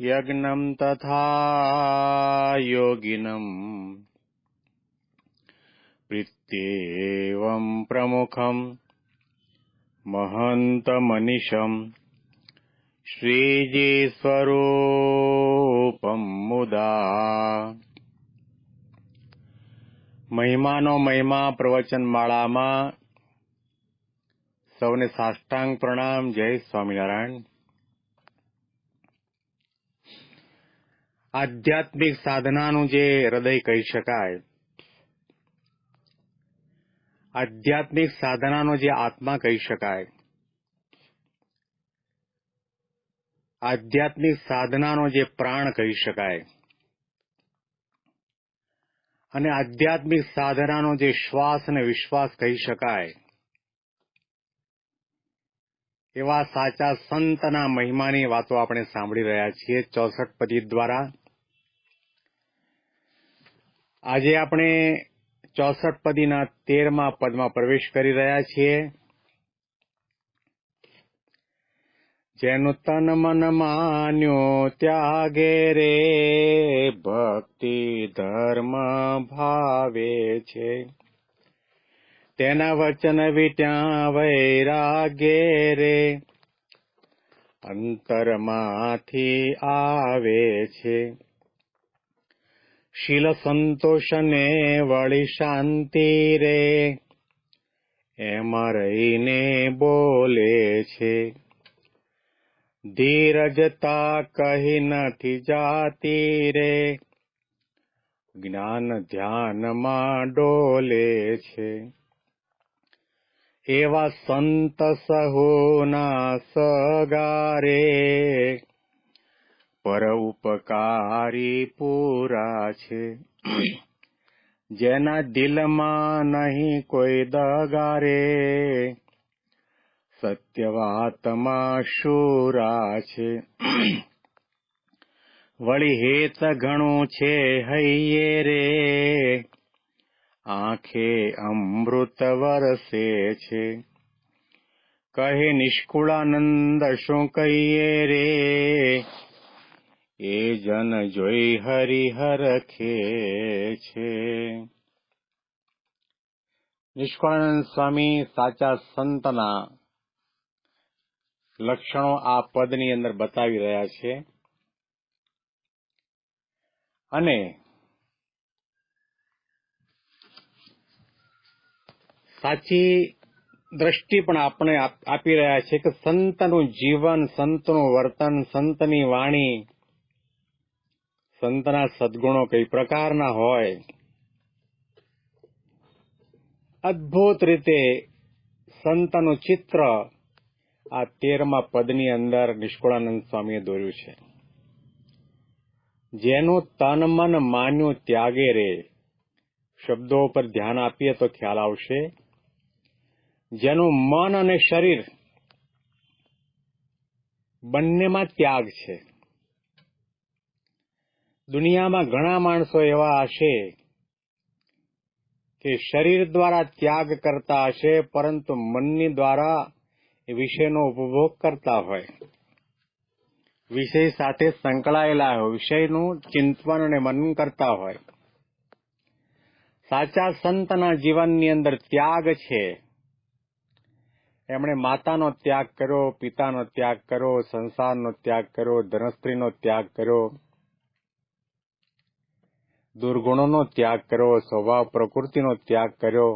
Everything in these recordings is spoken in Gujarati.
यज्ञम् तथा योगिनम् प्रीत्येवम् प्रमुखम् महन्तमनिशम् શ્રીજી મુદા મહિમાનો મહિમા પ્રવચન માળામાં સૌને સાષ્ટાંગ પ્રણામ જય સ્વામિનારાયણ આધ્યાત્મિક સાધનાનું જે હૃદય કહી શકાય. આધ્યાત્મિક સાધનાનો જે આત્મા કહી શકાય. આધ્યાત્મિક સાધનાનો જે પ્રાણ કહી શકાય. અને આધ્યાત્મિક સાધનાનો જે શ્વાસ અને વિશ્વાસ કહી શકાય. એવા સાચા સંતના મહિમાની વાતો આપણે સાંભળી રહ્યા છીએ ચોસઠ પદી દ્વારા. આજે આપણે ચોસઠ પદીના તેરમા પદમાં પ્રવેશ કરી રહ્યા છીએ. જેનું તન મન માન્યો ત્યાગે રે, ભક્તિ ધર્મ ભાવે છે. તેના વચન વિટ્યા વૈરાગે રે, અંતરમાંથી આવે છે. શીલ સંતોષને વળી શાંતિ રે. એમાં રહીને બોલે છે ધીરજતા કહી નથી જાતી રે. જ્ઞાન ધ્યાનમાં ડોલે છે, એવા સંત સહુના સગારે. પર ઉપકારી પૂરા છે. જેના દિલમાં નહીં કોઈ દગારે, સત્યવાતમાં શૂરા છે. વળી હેત ઘણું છે હૈયે રે, આંખે અમૃત વરસે છે. કહે નિષ્કુળાનંદ શું કહીએ રે? એ જન જોઈ હરિહર ખે છે. નિષ્કળાનંદ સ્વામી સાચા સંતના લક્ષણો આ પદની અંદર બતાવી રહ્યા છે. અને સાચી દ્રષ્ટિ પણ આપણે આપી રહ્યા છે કે સંતનું જીવન, સંતનું વર્તન, સંતની વાણી સંતના સદગુણો કઈ પ્રકારના હોય? અદભુત રીતે સંતનું ચિત્ર આ તેરમા પદની અંદર નિષ્કુળાનંદ સ્વામીએ દોર્યું છે. જેનું તન મન માન્યું ત્યાગે રે. શબ્દો પર ધ્યાન આપીએ તો ખ્યાલ આવશે. જેનું મન અને શરીર બંનેમાં ત્યાગ છે. દુનિયામાં ઘણા માણસો એવા હશે કે શરીર દ્વારા ત્યાગ કરતા હશે, પરંતુ મનની દ્વારા એ વિષયનો ઉપભોગ કરતા હોય. વિષય સાથે સંકળાયેલા હોય, વિષયનું ચિંતન અને મનન કરતા હોય. સાચા સંતના જીવનની અંદર ત્યાગ છે. એમણે માતાનો ત્યાગ કર્યો, પિતાનો ત્યાગ કર્યો, સંસારનો ત્યાગ કર્યો ધનસ્ત્રીનો ત્યાગ કર્યો. દુર્ગુણોનો ત્યાગ કર્યો, સ્વભાવ, પ્રકૃતિનો ત્યાગ કર્યો.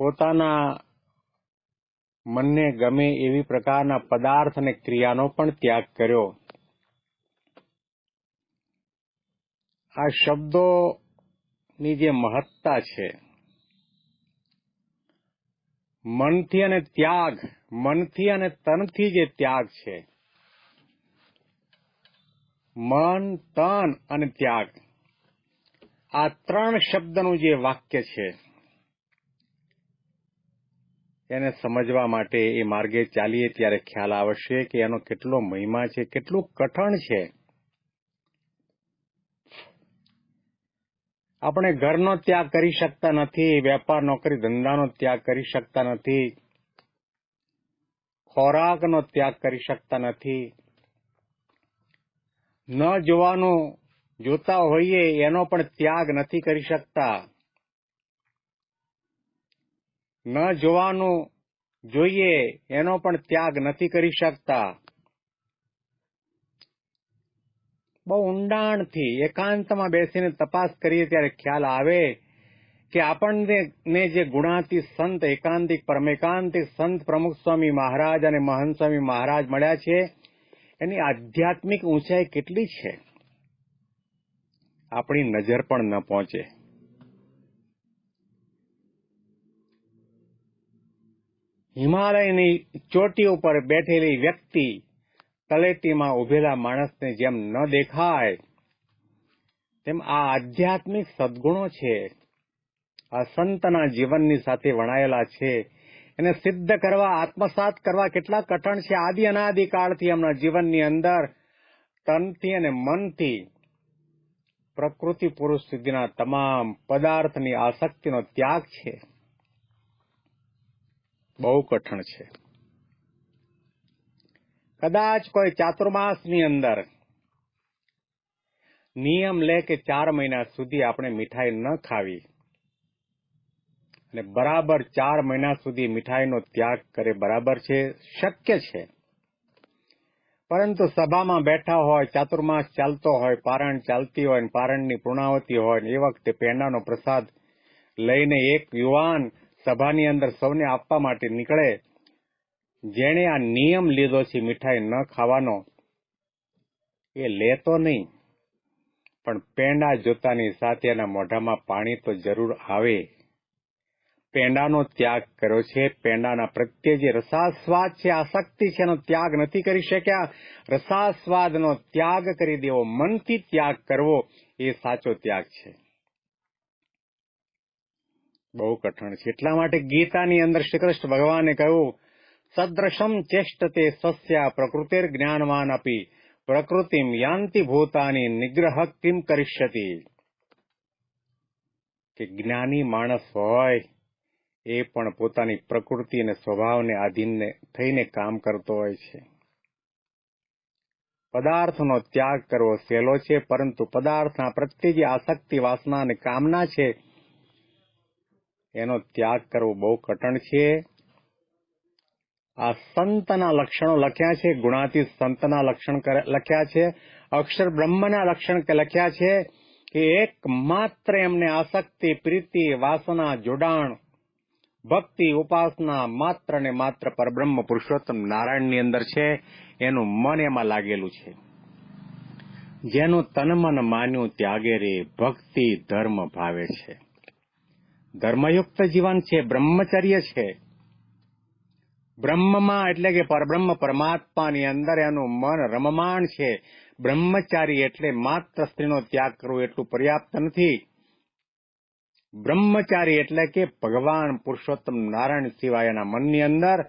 પોતાના મનને ગમે એવી પ્રકારના પદાર્થ અને ક્રિયાનો પણ ત્યાગ કર્યો. આ શબ્દોની જે મહત્તા છે, મનથી અને ત્યાગ, મનથી અને તનથી જે ત્યાગ છે મન, તન અને ત્યાગ. આ ત્રણ શબ્દનું જે વાક્ય છે, એને સમજવા માટે એ માર્ગે ચાલીએ ત્યારે ખ્યાલ આવશે કે એનો કેટલો મહિમા છે, કેટલું કઠણ છે. આપણે ઘરનો ત્યાગ કરી શકતા નથી, વેપાર, નોકરી, ધંધાનો ત્યાગ કરી શકતા નથી, ખોરાકનો ત્યાગ કરી શકતા નથી. ન જોવાનું જોતા હોઈએ એનો પણ ત્યાગ નથી કરી શકતા. ન જોવાનું જોઈએ એનો પણ ત્યાગ નથી કરી શકતા. બહુ ઊંડાણથી એકાંતમાં બેસીને તપાસ કરીએ ત્યારે ખ્યાલ આવે કે આપણને જે ગુણાતી સંત, એકાંતિક પરમેકાંતિક સંત પ્રમુખ સ્વામી મહારાજ અને મહંત સ્વામી મહારાજ મળ્યા છે એની આધ્યાત્મિક ઊંચાઈ કેટલી છે? આપણી નજર પણ ન પહોંચે. હિમાલયની ચોટી ઉપર બેઠેલી વ્યક્તિ તલેટીમાં ઉભેલા માણસને જેમ ન દેખાય, તેમ આ આધ્યાત્મિક સદગુણો છે. આ સંતના જીવનની સાથે વણાયેલા છે. એને સિદ્ધ કરવા, આત્મસાત કરવા કેટલા કઠણ છે. આદિ અનાદિકાળથી એમના જીવનની અંદર તનથી અને મનથી પ્રકૃતિ પુરુષ સુધીના તમામ પદાર્થની આસક્તિનો ત્યાગ છે. બહુ કઠણ છે. કદાચ કોઈ ચાતુર્માસની અંદર નિયમ લે કે ચાર મહિના સુધી આપણે મીઠાઈ ન ખાવી. અને બરાબર ચાર મહિના સુધી મીઠાઈનો ત્યાગ કરે બરાબર છે, શક્ય છે. પરંતુ સભામાં બેઠા હોય, ચાતુર્માસ ચાલતો હોય, પારણ ચાલતી હોય પારણની પૂર્ણાવતી હોય એ વખતે પેંડાનો પ્રસાદ લઈને એક યુવાન સભાની અંદર સૌને આપવા માટે નીકળે, જેણે આ નિયમ લીધો છે મીઠાઈ ન ખાવાનો. એ લેતો નહીં. પણ પેંડા જોતાની સાથે એના મોઢામાં પાણી તો જરૂર આવે. પેંડાનો ત્યાગ કર્યો છે. પેંડાના પ્રત્યે જે રસાસ્વાદ છે આસક્તિ છે, એનો ત્યાગ નથી કરી શક્યા. રસાસ્વાદનો ત્યાગ કરી દેવો, મનથી ત્યાગ કરવો, એ સાચો ત્યાગ છે. બહુ કઠણ છે. એટલા માટે ગીતાની અંદર શ્રી કૃષ્ણ ભગવાને કહ્યું, સદ્રશમ ચેષ્ટતે સસ્યા પ્રકૃતિર જ્ઞાનવાન અપી, પ્રકૃતિમ યાંતિ ભૂતાની નિગ્રહ કિમ કરિષ્યતિ. કે જ્ઞાની માણસ હોય એ પણ પોતાની પ્રકૃતિ અને સ્વભાવને આધીન થઈને કામ કરતો હોય છે. પદાર્થનો ત્યાગ કરવો સહેલો છે, પરંતુ પદાર્થના પ્રત્યે જે આસક્તિ, વાસના અને કામના છે, એનો ત્યાગ કરવો બહુ કઠણ છે. આ સંતના લક્ષણો લખ્યા છે ગુણાતી સંતના લક્ષણ લખ્યા છે, અક્ષર બ્રહ્મના લક્ષણ લખ્યા છે કે એકમાત્ર એમને આસક્તિ, પ્રીતિ, વાસના, જોડાણ ભક્તિ ઉપાસના માત્ર ને માત્ર પરબ્રહ્મ પુરુષોત્તમ નારાયણની અંદર છે, એનું મન એમાં લાગેલું છે. જેનું તન મન માન્યું ત્યાગે રે ભક્તિ ધર્મ ભાવે છે. ધર્મયુક્ત જીવન છે, બ્રહ્મચર્ય છે. બ્રહ્મમાં એટલે કે પરબ્રહ્મ પરમાત્માની અંદર એનું મન રમમાણ છે. બ્રહ્મચારી એટલે માત્ર સ્ત્રીનો ત્યાગ કરવો એટલું પર્યાપ્ત નથી. બ્રહ્મચારી એટલે કે ભગવાન પુરુષોત્તમ નારાયણ સિવાયના મનની અંદર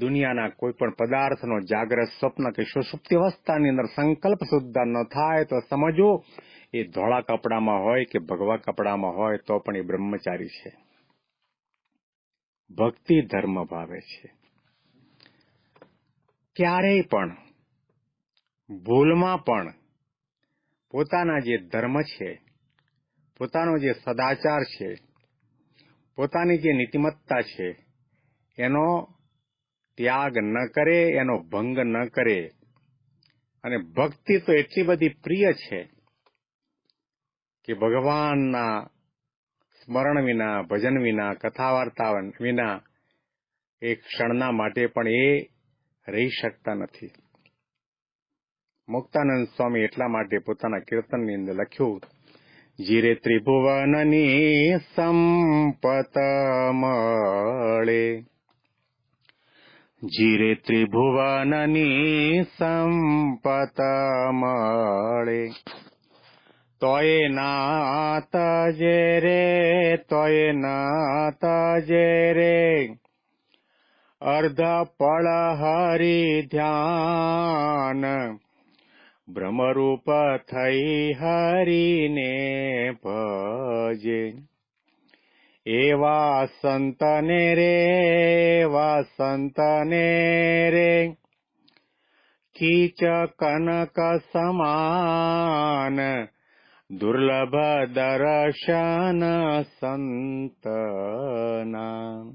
દુનિયાના કોઈ પણ પદાર્થનો જાગ્રત સ્વપ્ન કે સુષુપ્તિ અવસ્થાની અંદર સંકલ્પ સુદ્ધા ન થાય તો સમજો એ ધોળા કપડામાં હોય કે ભગવા કપડામાં હોય તો પણ એ બ્રહ્મચારી છે. ભક્તિ ધર્મ ભાવે છે. ક્યારેય પણ, ભૂલમાં પણ પોતાના જે ધર્મ છે પોતાનો જે સદાચાર છે, પોતાની જે નીતિમત્તા છે, એનો ત્યાગ ન કરે, એનો ભંગ ન કરે. અને ભક્તિ તો એટલી બધી પ્રિય છે કે ભગવાનના સ્મરણ વિના, ભજન વિના કથા વાર્તા વિના એક ક્ષણના માટે પણ એ રહી શકતા નથી. મુક્તાનંદ સ્વામી એટલા માટે પોતાના કીર્તનની અંદર લખ્યું જીરે ત્રિભુવનની સંપત મળે જીરે ત્રિભુવનની સંપત મળે તોય નાત જે રે તોય નાત જે રે અર્ધ પળ બ્રહ્મરૂપ થઈ હરીને ભજે. એવા સંતને રે, એવા સંતને રે. કીચ કનક સમાન, દુર્લભ દર્શન સંતના.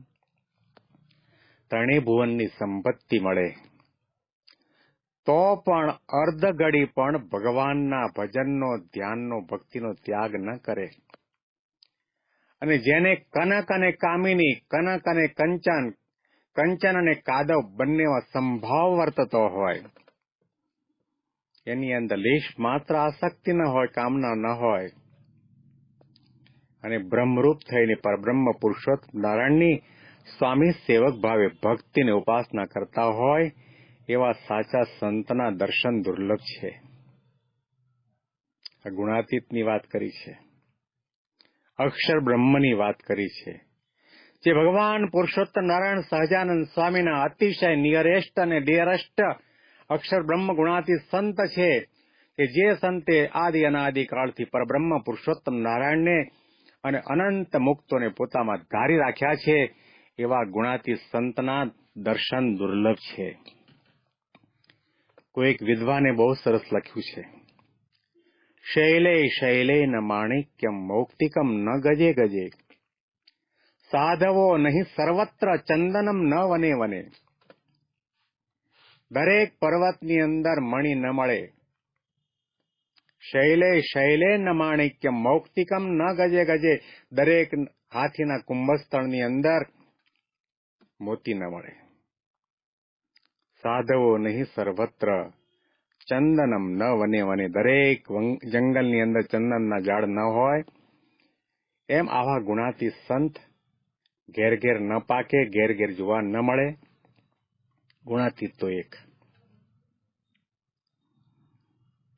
ત્રણેય ભુવનની સંપત્તિ મળે. તો પણ અર્ધ પણ ભગવાનના ભજનનો, ધ્યાનનો, ભક્તિનો ત્યાગ ન કરે. અને જેને કનક અને કામિની, કનક અને કંચન કંચન અને કાદવ બંનેમાં સંભાવ વર્તતો હોય, એની અંદર લેશ માત્ર આસક્તિ ન હોય, કામના ન હોય. અને બ્રહ્મરૂપ થઈને પરબ્રહ્મ પુરુષોત્તમ નારાયણની સ્વામી સેવક ભાવે ભક્તિને ઉપાસના કરતા હોય એવા સાચા સંતના દર્શન દુર્લભ છે. ગુણાતીતની વાત કરી છે. અક્ષર બ્રહ્મની વાત કરી છે. જે ભગવાન પુરુષોત્તમ નારાયણ સહજાનંદ સ્વામીના અતિશય નિયરેસ્ટ અને ડિયરેસ્ટ અક્ષર બ્રહ્મ ગુણાતીત સંત છે કે જે સંતે આદિ અનાદિ કાળથી પરબ્રહ્મ પુરુષોત્તમ નારાયણને અને અનંત મુક્તોને પોતામાં ધારી રાખ્યા છે એવા ગુણાતી સંતના દર્શન દુર્લભ છે. કોઈક વિદ્વાને બહુ સરસ લખ્યું છે. શૈલે શૈલે ન માણિક્યમ, મૌક્તિકમ ન ગજે ગજે. સાધવો નહીં સર્વત્ર ચંદનમ ન વને વને. દરેક પર્વતની અંદર મણી ન મળે. શૈલે શૈલે ન માણિક્યમ, મૌક્તિકમ ન ગજે ગજે. દરેક હાથીના કુંભસ્થળની અંદર મોતી ન મળે. સાધવો નહીં સર્વત્ર ચંદનમ ન વને વને દરેક જંગલની અંદર ચંદનના ઝાડ ન હોય એમ આવા ગુણાતી સંત ઘેર ઘેર ન પાકે ઘેર ઘેર જોવા ન મળે ગુણાતીત તો એક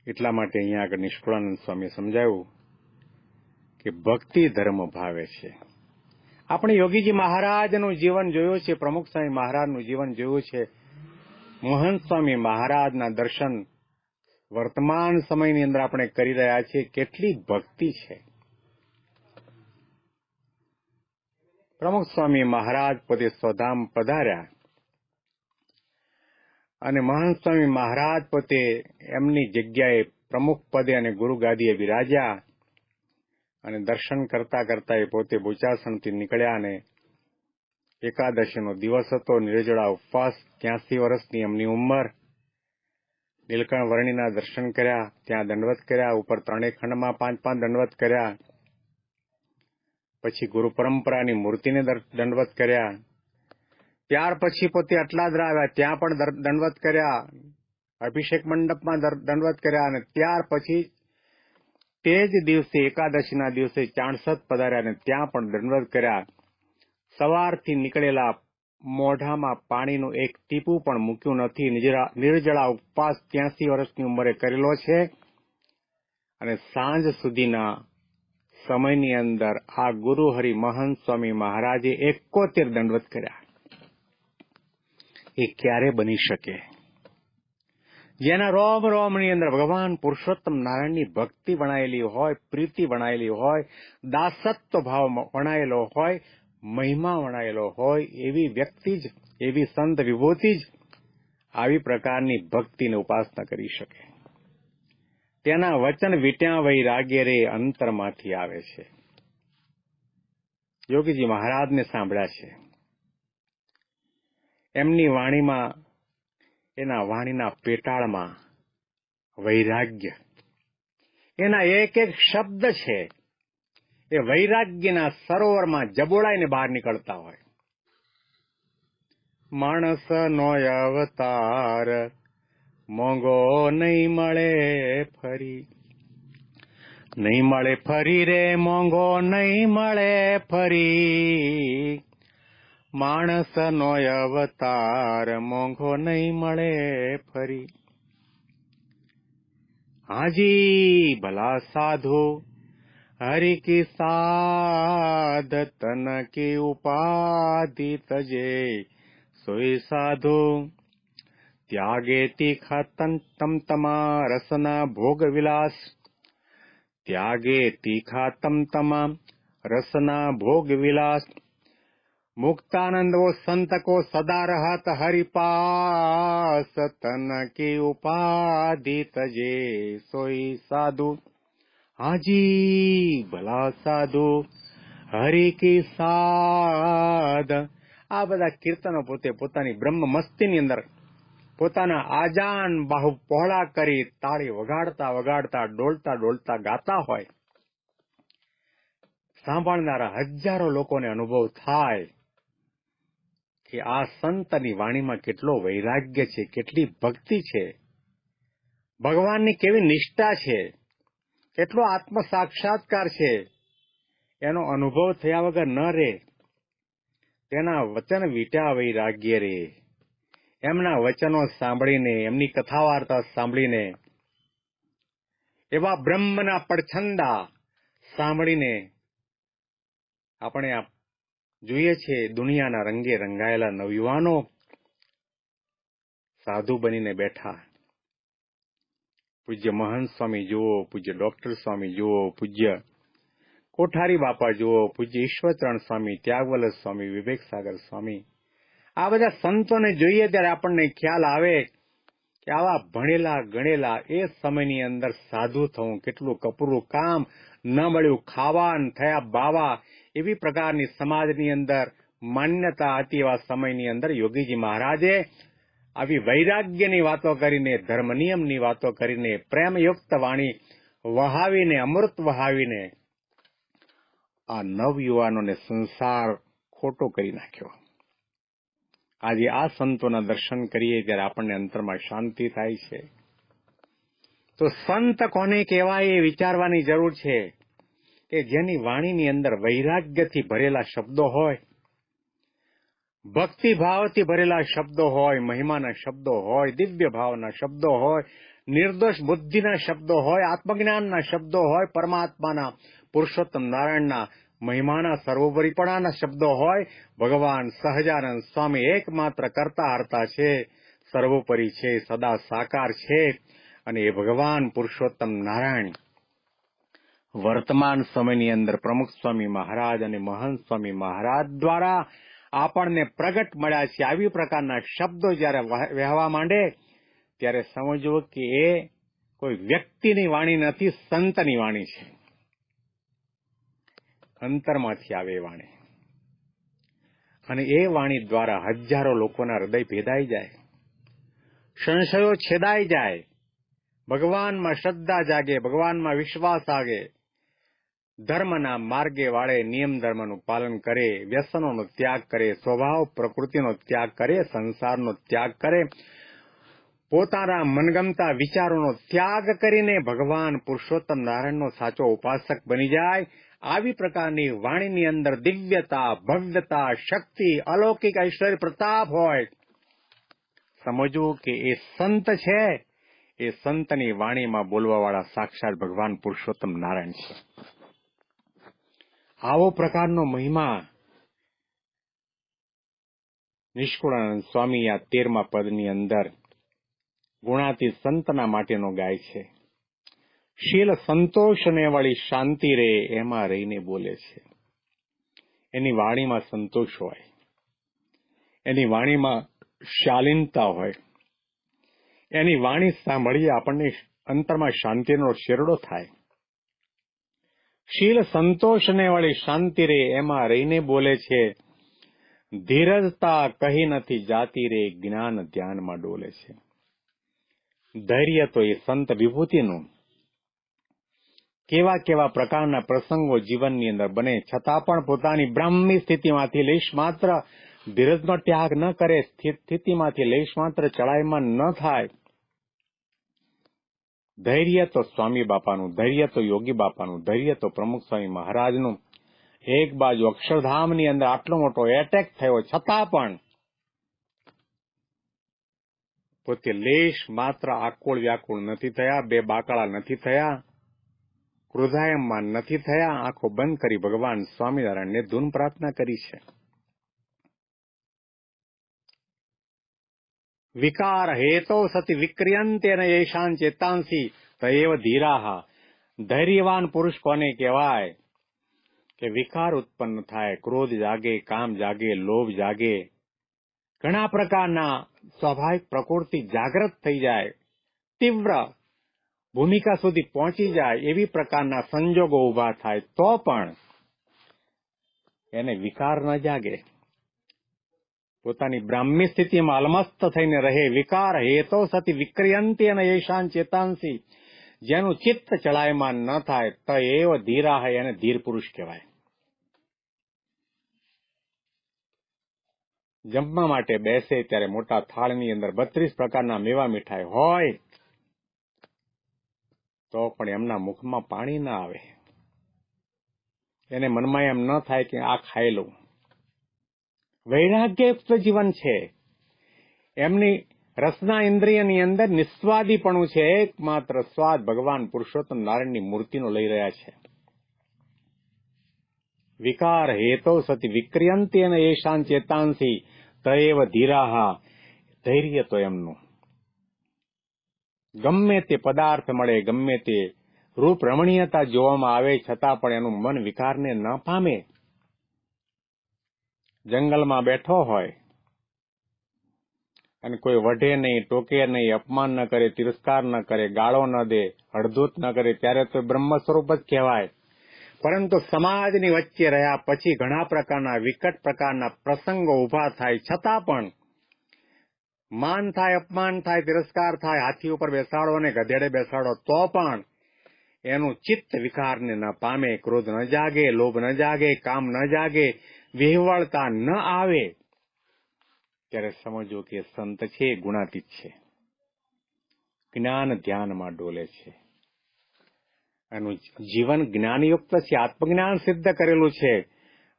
એટલા માટે અહીંયા આગળ નિષ્કુળાનંદ સ્વામી સમજાવ્યું કે ભક્તિ ધર્મ ભાવે છે આપણે યોગીજી મહારાજનું જીવન જોયું છે પ્રમુખ સ્વામી મહારાજનું જીવન જોયું છે મહંત સ્વામી મહારાજના દર્શન વર્તમાન સમયની અંદર આપણે કરી રહ્યા છીએ. કેટલી ભક્તિ છે. પ્રમુખ સ્વામી મહારાજ પોતે સ્વધામ પધાર્યા અને મહંત સ્વામી મહારાજ પોતે એમની જગ્યાએ પ્રમુખ પદે અને ગુરુ ગાદીએ બિરાજ્યા અને દર્શન કરતા કરતા એ પોતે ભૂચાસનથી નીકળ્યા અને એકાદશીનો દિવસ હતો. નિર્જળા ઉપવાસ. ત્યાંસી વર્ષની એમની ઉંમર. નીલકંઠ વર્ણિના દર્શન કર્યા. ત્યાં દંડવત કર્યા. ઉપર ત્રણેય ખંડમાં પાંચ પાંચ દંડવત કર્યા. પછી ગુરુ પરંપરાની મૂર્તિને દંડવત કર્યા. ત્યાર પછી પોતે અટલાદરા આવ્યા ત્યાં પણ દંડવત કર્યા. અભિષેક મંડપમાં દંડવત કર્યા અને ત્યાર પછી તે જ દિવસે, એકાદશીના દિવસે ચાણસદ પધાર્યા અને ત્યાં પણ દંડવત કર્યા. સવારથી નીકળેલા મોઢામાં પાણીનું એક ટીપું પણ મૂક્યું નથી. નિર્જળા ઉપવાસ ત્યાંસી વર્ષની ઉંમરે કરેલો છે અને સાંજ સુધીના સમયની અંદર આ ગુરુ મહંત સ્વામી મહારાજે એકોતેર દંડવત કર્યા. એ ક્યારે બની શકે? જેના રોમ, રોમની અંદર ભગવાન પુરુષોત્તમ નારાયણની ભક્તિ વણાયેલી હોય, પ્રીતિ વણાયેલી હોય, દાસત્વ ભાવ વણાયેલો હોય મહિમા વણાયેલો હોય એવી વ્યક્તિ જ, એવી સંત વિભૂતિ જ આવી પ્રકારની ભક્તિને ઉપાસના કરી શકે. તેના વચન વિટ્યા વૈરાગ્ય રે અંતરમાંથી આવે છે. યોગીજી મહારાજને સાંભળ્યા છે. એમની વાણીમાં, એના વાણીના પેટાળમાં વૈરાગ્ય. એના એક એક શબ્દ છે. એ વૈરાગ્યના સરોવરમાં જબોળાઈને બહાર નીકળતા હોય. માણસ નો અવતાર મોંઘો નહીં મળે ફરી. નહીં મળે ફરી રે, મોંઘો નહીં મળે ફરી. માણસ નો અવતાર મોંઘો નહીં મળે ફરી. હાજી ભલા સાધુ हरि की साधतन की उपाधि तजे सोई साधु त्यागे तीखातन तम तमा रसना भोग विलास त्यागे तीखा तम तमा रसना भोग विलास मुक्तानंद वो संत को सदा रहत हरि तन की उपाधि तजे सोई साधु હાજી ભલા સાધુ હરે કે સાધ આ બધા કીર્તનો પોતે પોતાની બ્રહ્મ મસ્તીની અંદર પોતાના આજાન બાહુ પહોળા કરી તાળી વગાડતા વગાડતા, ડોલતા ડોલતા ગાતા હોય. સાંભળનારા હજારો લોકોને અનુભવ થાય કે આ સંતની વાણીમાં કેટલો વૈરાગ્ય છે, કેટલી ભક્તિ છે. ભગવાનની કેવી નિષ્ઠા છે. કેટલો આત્મ સાક્ષાત્કાર છે. એનો અનુભવ થયા વગર ન રે તેના વચન વીટા વૈરાગ્ય રે. એમના વચનો સાંભળીને, એમની કથા વાર્તા સાંભળીને, એવા બ્રહ્મના પડછંદા સાંભળીને આપણે જોઈએ છે, દુનિયાના રંગે રંગાયેલા નવયુવાનો સાધુ બનીને બેઠા. પૂજ્ય મહંત સ્વામી જુઓ, પૂજ્ય ડોક્ટર સ્વામી જુઓ, પૂજ્ય કોઠારી બાપા જુઓ, પૂજ્ય ઈશ્વરચરણ સ્વામી ત્યાગવલ્લભ સ્વામી, વિવેક સાગર સ્વામી. આ બધા સંતોને જોઈએ ત્યારે આપણને ખ્યાલ આવે કે આવા ભણેલા, ગણેલા એ સમયની અંદર સાધુ થવું, કેટલું કપરું કામ, ન મળ્યું ખાવા થયા બાવા, એવી પ્રકારની સમાજની અંદર માન્યતા હતી એવા સમયની અંદર યોગીજી મહારાજે આવી વૈરાગ્યની વાતો કરીને ધર્મ નિયમની વાતો કરીને, પ્રેમયુક્ત વાણી વહાવીને, અમૃત વહાવીને આ નવયુવાનોને સંસાર ખોટો કરી નાખ્યો. આજે આ સંતોના દર્શન કરીએ ત્યારે આપણને અંતરમાં શાંતિ થાય છે. તો સંત કોને કહેવાય એ વિચારવાની જરૂર છે કે જેની વાણીની અંદર વૈરાગ્યથી ભરેલા શબ્દો હોય ભક્તિ ભરેલા શબ્દો હોય, મહિમાના શબ્દો હોય દિવ્ય ભાવના શબ્દો હોય, નિર્દોષ બુદ્ધિના શબ્દો હોય, આત્મજ્ઞાનના શબ્દો હોય, પરમાત્માના, પુરુષોત્તમ નારાયણના, મહિમાના સર્વોપરીપણાના શબ્દો હોય, ભગવાન સહજાનંદ સ્વામી એકમાત્ર કરતા હરતા છે, સર્વોપરી છે, સદા સાકાર છે અને એ ભગવાન પુરુષોત્તમ નારાયણ. વર્તમાન સમયની અંદર પ્રમુખ સ્વામી મહારાજ અને મહંત સ્વામી મહારાજ દ્વારા આપણને પ્રગટ મળ્યા છે. આવી પ્રકારના શબ્દો જ્યારે વહેવા માંડે, ત્યારે સમજવો કે એ કોઈ વ્યક્તિની વાણી નથી, સંતની વાણી છે. અંતરમાંથી આવે વાણી. અને એ વાણી દ્વારા હજારો લોકોના હૃદય ભેદાઈ જાય. સંશયો છેદાઈ જાય. ભગવાનમાં શ્રદ્ધા જાગે, ભગવાનમાં વિશ્વાસ આગે ધર્મના માર્ગે વાળે નિયમ ધર્મનું પાલન કરે, વ્યસનોનો ત્યાગ કરે, સ્વભાવ પ્રકૃતિનો ત્યાગ કરે, સંસારનો ત્યાગ કરે, પોતાના મનગમતા વિચારોનો ત્યાગ કરીને ભગવાન પુરુષોત્તમ નારાયણનો સાચો ઉપાસક બની જાય, આવી પ્રકારની વાણીની અંદર દિવ્યતા, ભવ્યતા, શક્તિ, અલૌકિક ઐશ્વર્ય, પ્રતાપ હોય. સમજવું કે એ સંત છે, એ સંતની વાણીમાં બોલવાવાળા સાક્ષાત ભગવાન પુરુષોત્તમ નારાયણ છે. આવો પ્રકારનો મહિમા નિષ્કુળાનંદ સ્વામી આ તેરમા પદની અંદર ગુણાતી સંતના માટેનો ગાય છે. શીલ સંતોષને વાળી શાંતિ રે એમાં રહીને બોલે છે. એની વાણીમાં સંતોષ હોય. એની વાણીમાં શાલીનતા હોય. એની વાણી સાંભળીએ આપણને અંતરમાં શાંતિનો શેરડો થાય. શીલ સંતોષને વાળી શાંતિ રે, એમાં રહીને બોલે છે, ધીરજતા કહી નથી જાતી રે, જ્ઞાન ધ્યાનમાં ડોલે છે. ધૈર્ય તો એ સંત વિભૂતિનું. કેવા કેવા પ્રકારના પ્રસંગો જીવનની અંદર બને, છતાં પણ પોતાની બ્રાહ્મી સ્થિતિમાંથી લેશ માત્ર, ધીરજનો ત્યાગ ન કરે સ્થિતિમાંથી લેશ માત્ર, ચડાઈમાં ન થાય. ધૈર્ય તો સ્વામી બાપાનું, ધૈર્ય તો યોગી બાપાનું, ધૈર્ય તો પ્રમુખ સ્વામી મહારાજનું. એક બાજુ અક્ષરધામની અંદર આટલો મોટો એટેક થયો, છતાં પણ પોતે લેશ માત્ર આકુળ વ્યાકુળ નથી થયા, બે બાકડા નથી થયા, ક્રોધાયમમાં નથી થયા, આંખો બંધ કરી ભગવાન સ્વામિનારાયણને ધૂન પ્રાર્થના કરી છે. વિકાર હેતો સતી વિક્રિયંતે ન યેશાન ચેતાંસી તયેવ ધીરાહ ધૈર્યવાન પુરુષ કોને કહેવાય કે વિકાર ઉત્પન્ન થાય ક્રોધ જાગે કામ જાગે લોભ જાગે ઘણા પ્રકારના સ્વાભાવિક પ્રકૃતિ જાગૃત થઈ જાય તીવ્ર ભૂમિકા સુધી પહોંચી જાય એવી પ્રકારના સંજોગો ઊભા થાય તો પણ એને વિકાર ન જાગે પોતાની બ્રાહ્મી સ્થિતિમાં અલમસ્ત થઈને રહે, વિકાર હેતો સતી વિક્રિયંતી અને યેશાન ચેતાંસી. જેનું ચિત્ત ચડાયમાન ન થાય, તો એવો ધીરા હૈ એને ધીર પુરુષ કહેવાય. જમવા માટે બેસે ત્યારે મોટા થાળની અંદર બત્રીસ પ્રકારના મેવા મીઠાઈ હોય, તો પણ એમના મુખમાં પાણી ના આવે. એને મનમાં એમ ન થાય કે આ ખાઈ લઉં. વૈરાગ્યયુક્ત જીવન છે. એમની રસના ઇન્દ્રિયની અંદર નિસ્વાદીપણું છે. એકમાત્ર સ્વાદ ભગવાન પુરુષોત્તમ નારાયણની મૂર્તિનો લઈ રહ્યા છે. વિકાર હેતો સતી વિક્રિયંતી અને એશાન ચેતાંસી તએવ ધીરાહા. ધૈર્ય તો એમનું. ગમે તે પદાર્થ મળે, ગમે તે રૂપ રમણીયતા જોવામાં આવે, છતાં પણ એનું મન વિકારને ન પામે. જંગલમાં બેઠો હોય અને કોઈ વઢે નહીં, ટોકે નહીં, અપમાન ન કરે, તિરસ્કાર ન કરે, ગાળો ન દે, હળધૂત ન કરે, ત્યારે તો બ્રહ્મ સ્વરૂપ જ કહેવાય. પરંતુ સમાજની વચ્ચે રહ્યા પછી ઘણા પ્રકારના વિકટ પ્રકારના પ્રસંગો ઊભા થાય, છતાં પણ માન થાય, અપમાન થાય, તિરસ્કાર થાય, હાથી ઉપર બેસાડો અને ગધેડે બેસાડો, તો પણ એનું ચિત્ત વિકારને ન પામે, ક્રોધ ન જાગે, લોભ ન જાગે, કામ ન જાગે, વિહવળતા ન આવે, ત્યારે સમજો કે સંત છે, ગુણાતીત છે. જ્ઞાન ધ્યાનમાં ડોલે છે. એનું જીવન જ્ઞાનયુક્ત છે, આત્મજ્ઞાન સિદ્ધ કરેલું છે.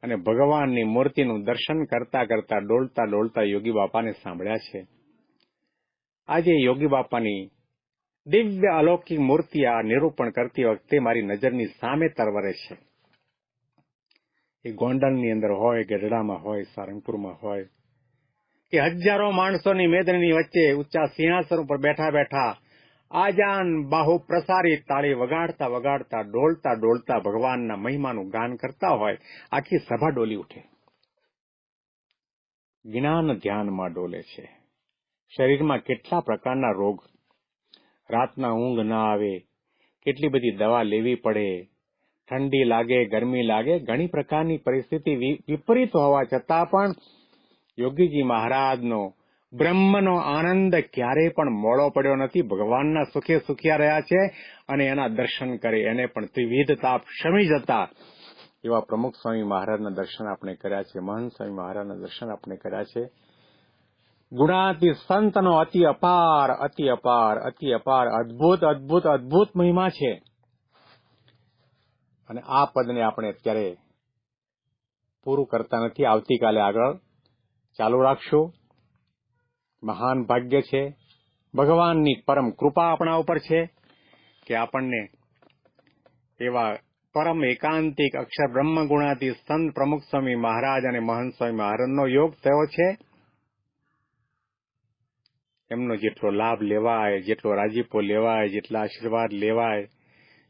અને ભગવાનની મૂર્તિનું દર્શન કરતા કરતા ડોલતા ડોલતા યોગી બાપાને સાંભળ્યા છે. આજે યોગી બાપાની દિવ્ય અલૌકિક મૂર્તિ આ નિરૂપણ કરતી વખતે મારી નજરની સામે તરવરે છે. એ ગોંડલની અંદર હોય ગઢડામાં હોય, સારંગપુરમાં હોય, કે હજારો માણસોની મેદની વચ્ચે ઊંચા સિંહાસન ઉપર બેઠા બેઠા આજાન બાહુ પ્રસારી તાળી વગાડતા વગાડતા, ડોલતા ડોલતા ભગવાનના મહિમાનું ગાન કરતા હોય, આખી સભા ડોલી ઉઠે. જ્ઞાન ધ્યાનમાં ડોલે છે. શરીરમાં કેટલા પ્રકારના રોગ રાતના ઊંઘ ના આવે. કેટલી બધી દવા લેવી પડે. ઠંડી લાગે, ગરમી લાગે, ઘણી પ્રકારની પરિસ્થિતિ વિપરીત હોવા છતાં પણ યોગીજી મહારાજનો બ્રહ્મનો આનંદ ક્યારેય પણ મોડો પડ્યો નથી. ભગવાનના સુખે સુખ્યા રહ્યા છે અને એના દર્શન કરે. એને પણ ત્રિવિધ તાપ શમી જતા. એવા પ્રમુખ સ્વામી મહારાજના દર્શન આપણે કર્યા છે. મહંત સ્વામી મહારાજના દર્શન આપણે કર્યા છે. ગુણાતિ સંતનો અતિ અપાર અતિ અપાર અતિ અપાર અદ્ભુત અદ્ભુત અદ્ભુત મહિમા છે અને આ પદને આપણે અત્યારે પૂરું કરતા નથી. આવતીકાલે આગળ ચાલુ રાખશું. મહાન ભાગ્ય છે. ભગવાનની પરમ કૃપા આપણા ઉપર છે કે આપણને એવા પરમ એકાંતિક અક્ષર બ્રહ્મ ગુણાતી સંત પ્રમુખ સ્વામી મહારાજ અને મહંત સ્વામી મહારાજનો યોગ થયો છે. એમનો જેટલો લાભ લેવાય, જેટલો રાજીપો લેવાય, જેટલા આશીર્વાદ લેવાય,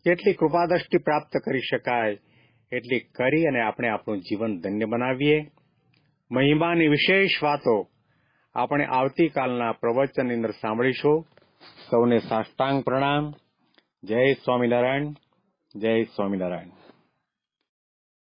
જેટલી કૃપાદ્રષ્ટિ પ્રાપ્ત કરી શકાય, એટલી કરી અને આપણે આપણું જીવન ધન્ય બનાવીએ. મહિમાની વિશેષ વાતો આપણે આવતીકાલના પ્રવચનની અંદર સાંભળીશું. સૌને સાષ્ટાંગ પ્રણામ. જય સ્વામિનારાયણ. જય સ્વામિનારાયણ.